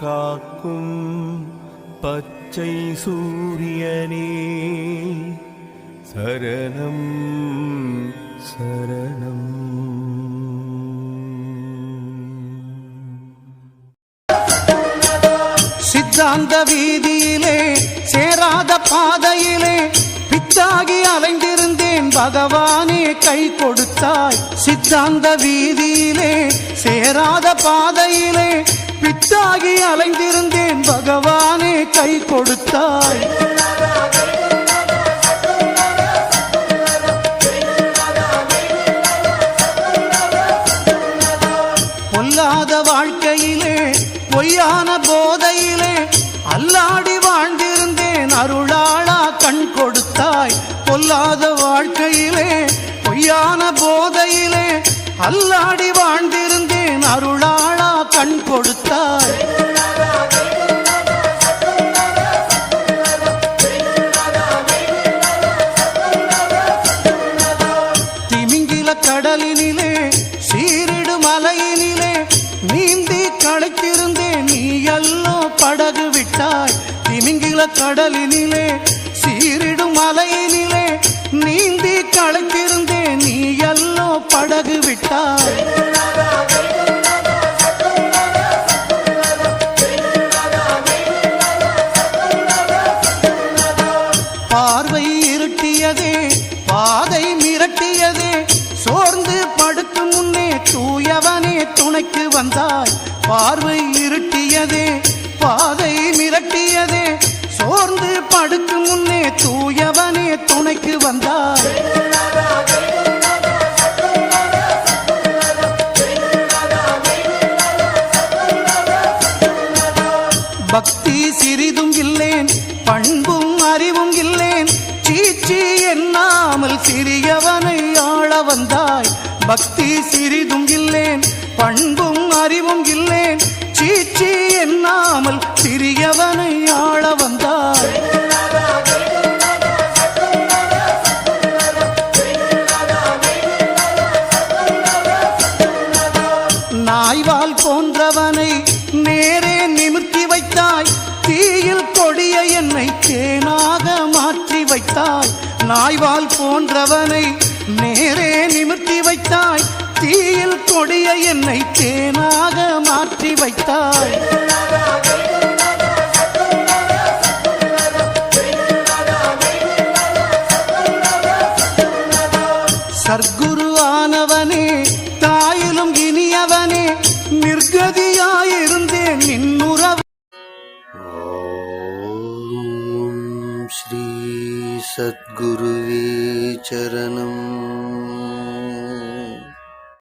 காக்கும் பச்சை சூரியனே. சரணம் சரணம். சித்தாந்த வீதியிலே சேராத பாதையிலே பித்தாகி அலைந்திருந்தேன். பகவானே கை கொடுத்தாய். சித்தாந்த வீதியிலே சேராத பாதையிலே பிச்சாகி அலைந்திருந்தேன். பகவானே கை கொடுத்தாய். பொல்லாத வாழ்க்கையிலே பொய்யான போதையிலே அல்லாடி வாழ்ந்திருந்தேன். அருளாளா கண் கொடுத்தாய். பொல்லாத வாழ்க்கையிலே பொய்யான போதையிலே அல்லாடி வாழ்ந்திருந்தேன். அருளாளா திமிங்கில கடலினிலே சீரிடும் மலையினிலே நீந்தி களைத்திருந்தேன் நீ எல்லோ படகு விட்டாய். பார்வை இருட்டியதே பாதை மிரட்டியதே சோர்ந்து படுத்து முன்னே தூயவனே துணைக்கு வந்தாய். பார்வை இருட்டியதே பாதை படுக்கு முன்னே தூயவனே துணைக்கு வந்தார் பக்தி சிறிதும் இல்லேன் பண்பும் அறிவும் இல்லேன் சீச்சி எண்ணாமல் சிறியவனை ஆள வந்தாய். பக்தி சிறிதும் இல்லேன் பண்பும் அறிவும் இல்லேன் சீச்சி எண்ணாமல் சிறியவனை ஆள வந்தாய். தாய்வால் போன்றவனை நேரே நிமிர்த்தி வைத்தாய் தீயில் கொடிய என்னை தேனாக மாற்றி வைத்தாய். நாய்வால் போன்றவனை நேரே நிமிர்த்தி வைத்தாய் தீயில் கொடிய என்னை தேனாக மாற்றி வைத்தாய். சர்க்குருவா सद्गुरुवे चरणम्